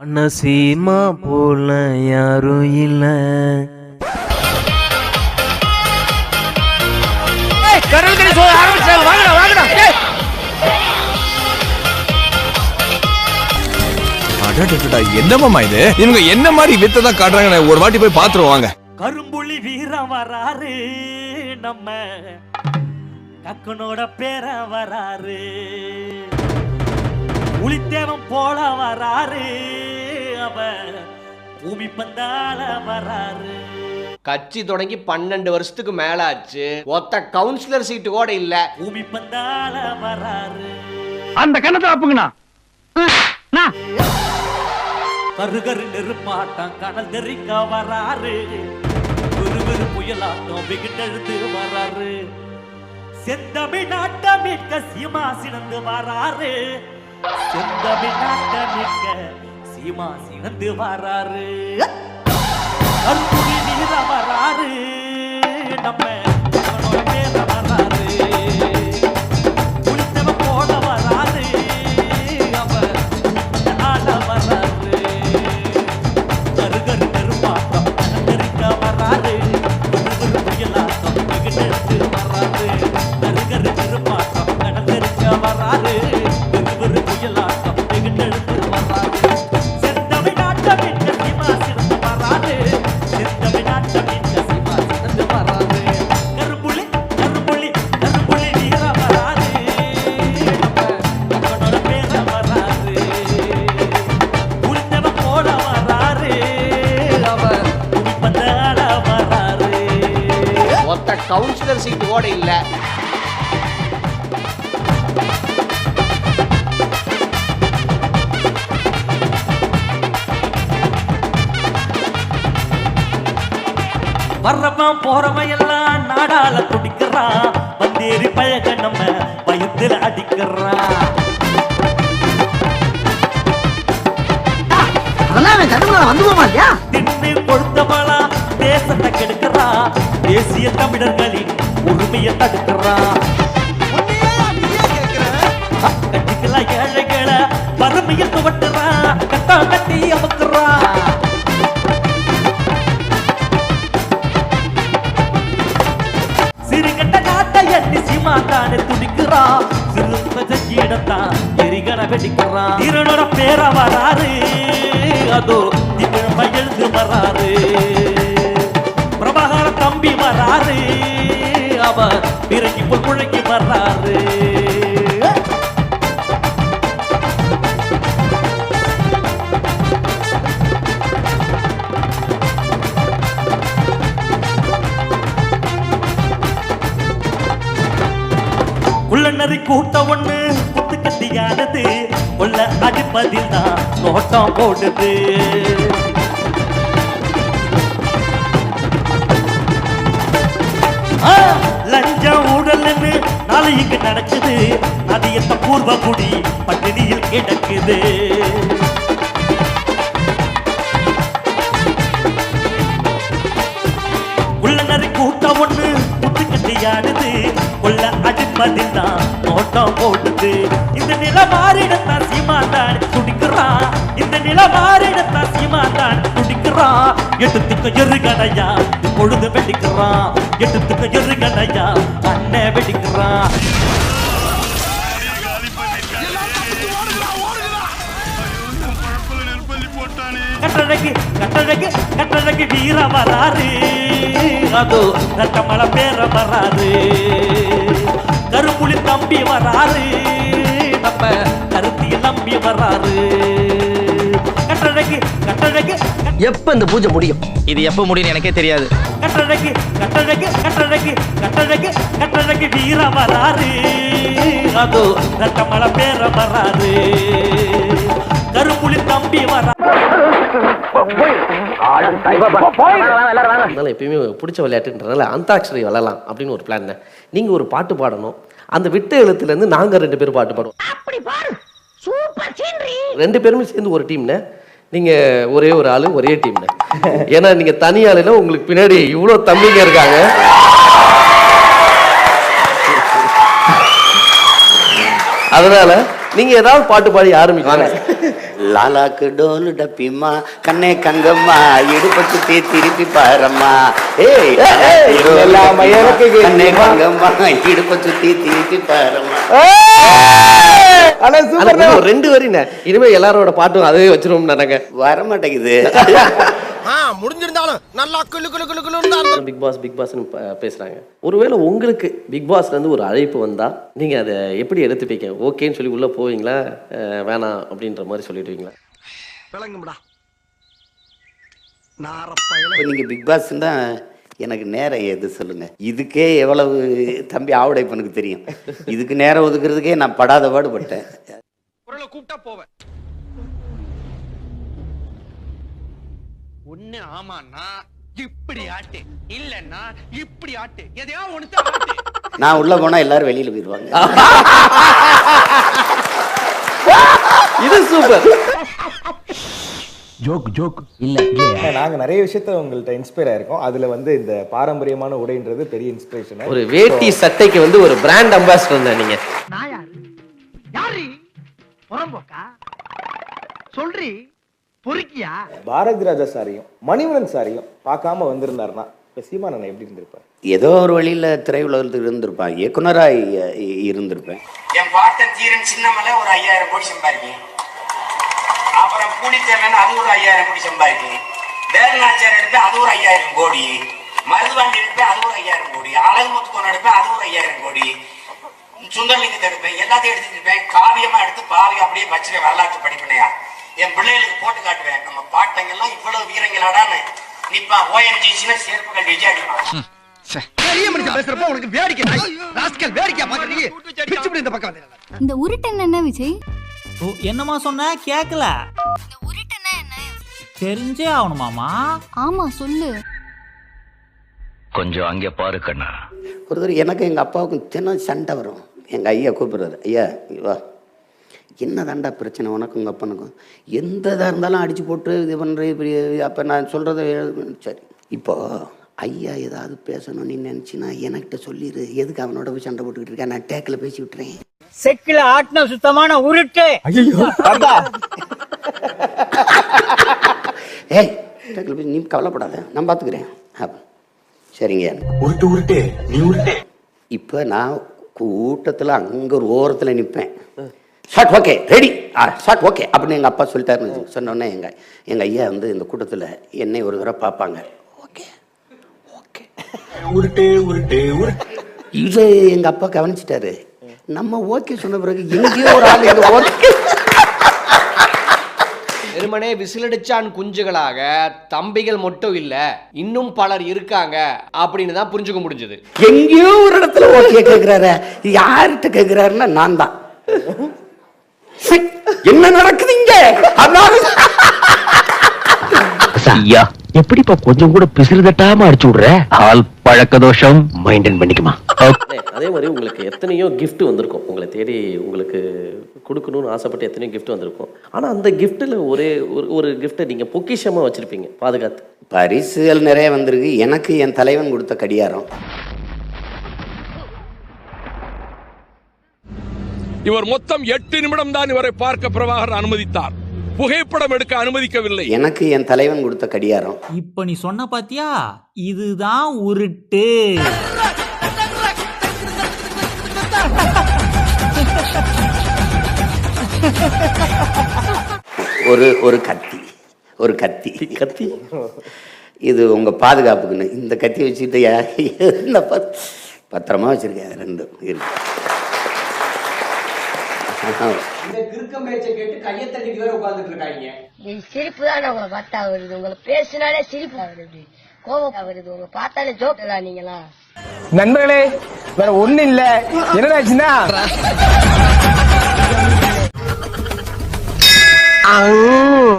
அனசீமா போல யாரும் இல்ல. கடற்கரை சோழ ஆரம்பிச்சாங்க. வாங்கடா வாங்கடா. ஏய். அடடடடா, என்னமாமா இது? இவங்க என்ன மாதிரி வித்தை தான் காட்டுறாங்க ஒரு வாட்டி போய் பாத்துருவோம் வாங்க. கரும்புள்ளி வீரம் வராரு நம்ம கக்கனோட பேர வராரு. புலித்தேவன் போல வராரு அவ பூமி பந்தால வராரு கட்சி தொடங்கி பன்னெண்டு வருஷத்துக்கு மேல ஆச்சு ஒத்த கவுன்சிலர் சீட்டு கூட இல்ல. பூமி பந்தால வராரு அந்த கணத்தை அப்புங்கண்ணா. கருகரு நெருப்பாட்டம் கனல் தெரிக்க வராரு விறுவிறு புயலாட்டம் வெகுண்டெழுந்து வராரு செந்தமிழ் நாட்ட மீட்க சீமா சினந்து வராரு செந்தமிழ் நாட்ட மீட்க சீமா சினந்து வராரு. கருப்புரி நீர வராரு நம்ம கவுன்சிலர் சீட்டு கூட இல்ல. வர்றவன் போறவன் எல்லாம் நாடால துடிக்கிறான் வந்தேறி பழக நம்ம பயத்துல அடிக்கிறான். தின்னு கொழுத்தவளா தேசத்தை கெடுக்கிறான். தேசிய தமிழர்களின் உரிமையை தடுக்கிறான். கட்டிக்கலாம் ஏழைகளை வறுமையை துவட்டுறான். கட்டா கட்டி அமுக்குறான். சிறுகட்ட நாட்டை எண்ணி சீமாத்தானே துடிக்கிறான். சிறுத்த செஞ்சிடத்தான் வெடிக்கிறான். இருநூற பேர வராரு அதோ திமிழ் எழுந்து வராரு பிரபாகர தம்பி வராரு அவர் பிறகி போல் முழங்கி வர்றாரு. உள்ளனரி கூட்ட ஒண்ணு குத்து கட்டியானது உள்ள அடிப்பதில் தான் நோட்டம் போடுது. ஆ, லஞ்சம் ஊழல்னு நாளைக்கு நடக்குது. அது எத்த பூர்வ குடி பட்டினியில் கிடக்குது. உள்ளனரி கூட்டம் ஒண்ணு புத்து கட்டியானது உள்ள அடிப்பதில் தான் ஓட்டம் போட்டுது இந்த நில மாறிடத்தான் சீமாந்தான் துடிக்கிறான் இந்த நில மாறிடத்தான் சீமாந்தான் துடிக்கிறான் எடுத்துக்க எருகடையா பொழுது வெடிக்கிறான். எட்டுத்துக்கு எருகடையா அண்ணன் வெடிக்கிறான். கட்டழகு கட்டழகு கட்டழகு வீர வராரு அதோ ரத்தமல பேர வராரு தம்பி வராரு. நம்ம கருத்திய நம்பி வராரு. கட்டழகு கட்டழகு எப்ப இந்த பூஜை முடியும்? இது எப்ப முடியும் எனக்கே தெரியாது. கட்டழகு கட்டழகு கட்டழகு கட்டழகு கட்டழகு வீர வராரு. அதோ ரத்தமல பேர வராரு. கருப்புலி தம்பி அதனால எப்பயுமே பிடிச்ச விளையாட்டுன்றனால அந்தாட்சரி விளையாடலாம் அப்படின்னு ஒரு பிளான் நீங்கள் ஒரு பாட்டு பாடணும். அந்த விட்ட எழுத்துலேருந்து நாங்கள் ரெண்டு பேரும் பாட்டு பாடுவோம். ரெண்டு பேருமே சேர்ந்து ஒரு டீம்னு நீங்கள் ஒரே ஒரு ஆளு ஒரே டீம்னு ஏன்னா நீங்கள் தனி ஆளுல உங்களுக்கு பின்னாடி இவ்வளோ தம்பிங்க இருக்காங்க. அதனால நீங்க ஏதாவது பாட்டு பாடி ஆரம்பிக்கலாம் லாலாக்கு டோலு டப்பிம்மா கண்ணே கங்கம்மா இடுப்பட்டு தீ திருப்பி பாரம்மா. ஏய் கண்ணே கங்கம்மா இடுப்பட்டு தீ திருப்பி பாரம்மா. ரெண்டு வரிண்ணே இனிமே எல்லாரோட பாட்டும் அதே வச்சிருவோம் நாங்க வர மாட்டேங்குது பிக் பாஸ் பிக் பாஸ்னு பேசுறாங்க. ஒருவேளை உங்களுக்கு பிக் பாஸ்ல இருந்து ஒரு அழைப்பு வந்தா நீங்க அதை எப்படி எடுத்துப்பீங்க? ஓகேன்னு சொல்லி உள்ள போவீங்களா? வேணாம் அப்படின்ற மாதிரி சொல்லிடுவீங்களா? இப்ப நீங்க பிக் பாஸ் தான் எனக்கு நேரம் எது சொல்லுங்க? இதுக்கே எவ்வளவு தம்பி ஆவுடைப்பனுக்கு தெரியும். இதுக்கு நேரம் ஒதுக்குறதுக்கே நான் படாத பாடுபட்டேன். கூப்பிட்டா போவேன். ஒண்ணு ஆமான்னா இப்படி ஆட்டு. இல்லன்னா இப்படி ஆட்டு. எதையா ஒண்ணு நான் உள்ள போனா எல்லாரும் வெளியில போயிருவாங்க இது சூப்பர் நாங்க நிறைய விஷயத்த உங்கள்ட்ட இன்ஸ்பயர் ஆயிருக்கோம். அதுல வந்து இந்த பாரம்பரியமான உடைன்றது பெரிய இன்ஸ்பிரேஷன் ஒரு வேட்டி சட்டைக்கு வந்து ஒரு பிராண்ட் அம்பாசிடர் தான் நீங்க. நான் யாரு? யாரு? புறம்போக்கா? சொல்றி? பொறுக்கியா? பாரதி ராஜா சாரியும் மணிவரன் சாரியும் பார்க்காம வந்திருந்தாருன்னா இப்ப சீமானன் எப்படி இருந்திருப்பார்? ஏதோ ஒரு வழியில திரையுலகத்தில் இருந்திருப்பான் இயக்குனரா இ- இ- இருந்திருப்பேன் என் பாட்டன் தீரன் சின்னமலை ஒரு ஐயாயிரம் கோடி சம்பாதிக்கும் அப்புறம் பூலித்தேவன் அது ஒரு ஐயாயிரம் கோடி சம்பாதிக்கும் வேலநாச்சியார் எடுப்பேன் அது ஒரு ஐயாயிரம் கோடி. மருதுவாண்டி எடுப்பேன் அது ஒரு ஐயாயிரம் கோடி. அழகுமுத்துக்கோன் எடுப்பேன் அது ஒரு ஐயாயிரம் கோடி. சுந்தரலிங்கத்தை எடுப்பேன் எல்லாத்தையும் எடுத்துட்டு இருப்பேன். காவியமா எடுத்து பாவி அப்படியே வச்சுருவேன் வரலாற்று படிப்பினையா. என் பிள்ளைகளுக்கு போட்டு காட்டுவேன். நம்ம பாட்டங்கள்லாம் இவ்வளவு வீரங்களாடான்னு. நிப்பான் ஓஎன்ஜிசினா சேர்ப்பு கல்வி வச்சு அடிப்பான் பெரிய மனுஷன் பேசுறப்ப உனக்கு வேடிக்கை ராஸ்கல் வேடிக்கை பாக்குறீங்க பிச்சு இந்த பக்கம் வந்து இந்த உருட்டன் என்ன விஜய்? என்னமா சொன்ன? கேக்கல. இந்த உருட்டன்னா என்ன? தெரிஞ்சே ஆகணுமாமா ஆமா சொல்லு. கொஞ்சம் அங்கே பாரு கண்ணா. ஒரு தடவை எனக்கு எங்கள் அப்பாவுக்கும் தினம் சண்டை வரும். எங்கள் ஐயா கூப்பிடுறாரு. ஐயா வா. என்ன தாண்டா பிரச்சனை உனக்கும் உங்கள் அப்பனுக்கும்? எந்த இதாக இருந்தாலும் அடித்து போட்டு இது பண்ணுற இப்படி அப்போ நான் சொல்கிறத சரி. இப்போ ஐயா ஏதாவது பேசணும்னு நீ நினச்சினா என்கிட்ட சொல்லிடு எதுக்கு அவனோட போய் சண்டை போட்டுக்கிட்டு இருக்கேன் நான் டேக்கில் பேசி விட்டுறேன். செக்கில ஆட்டின சுத்தமான உருட்டு. ஏய் டேக்கில் பேசி நீ கவலைப்படாத. நான் பார்த்துக்கிறேன் சரிங்க. உருட்டு உருட்டு. நீ உருட்டு. இப்போ நான் கூட்டத்தில் அங்கே ஒரு ஓரத்தில் நிற்பேன் ஷார்ட் ஓகே ரெடி ஆ ஷார்ட் ஓகே அப்படின்னு எங்கள் அப்பா சொல்லிட்டாருன்னு சொன்னோன்னே எங்கள் எங்கள் ஐயா வந்து இந்த கூட்டத்தில் என்னை ஒரு தடவை பார்ப்பாங்க. ஓகே. ஓகே. உருட்டு உருட்டு உருட்டு. இது எங்கள் அப்பா கவனிச்சிட்டாரு. நம்ம ஓகே சொன்ன பிறகு எங்கேயோ ஒரு ஆள் எங்க ஓகே வெறுமனே விசிலடிச்சான் குஞ்சுகளாக தம்பிகள் மட்டும் இல்ல இன்னும் பலர் இருக்காங்க அப்படின்னு தான் புரிஞ்சுக்க முடிஞ்சது. எங்கேயோ ஒரு இடத்துல ஓகே கேட்குறாரு யார்கிட்ட கேட்குறாருன்னா நான் தான். என்ன நடக்குது இங்க ஐயா. எப்படிப்பா கொஞ்சம் கூட பிசிறு தட்டாம அடிச்சு விடுற? ஆள் பழக்க தோஷம். மைண்டன் பண்ணிக்குமா. அதே மாதிரி உங்களுக்கு எத்தனையோ gift வந்திருக்கும். உங்களை தேடி உங்களுக்கு கொடுக்கணும்னு ஆசைப்பட்டு எத்தனையோ gift வந்திருக்கும். ஆனா அந்த கிஃப்ட்டில் ஒரே ஒரு ஒரு கிஃப்ட்டை நீங்க பொக்கிஷமா வச்சிருப்பீங்க. பாதுகாத்து. பரிசுகள் நிறைய வந்திருக்கு. எனக்கு என் தலைவன் கொடுத்த கடியாரம் இவர் மொத்தம் எட்டு நிமிடம் தான் இவரை பார்க்க பிரபாகர் அனுமதித்தார். புகைப்படம் எடுக்க அனுமதிக்கவில்லை. எனக்கு என் தலைவன் கொடுத்த கடியாரம் இப்ப நீ சொன்ன பாத்தியா? இதுதான் உருட்டு. ஒரு ஒரு கத்தி. ஒரு கத்தி. கத்தி? இது உங்க பாதுகாப்புக்குன்னு. இந்த கத்தி வச்சுட்டு பத்திரமா வச்சிருக்கேன். ரெண்டும் இருக்கு இந்த கிறுக்க மேய்ச்சை கேட்டு கையை தட்டிட்டு வேற உட்கார்ந்துட்டு இருக்காங்க சிரிப்பு தானே உங்களை பார்த்தா வருது. உங்களை பேசினாலே சிரிப்பு வருது. கோபம் வருது. உங்களை பார்த்தாலே ஜோக்கலா நீங்களா? நண்பர்களே வேற ஒண்ணு இல்ல. என்னடாச்சுன்னா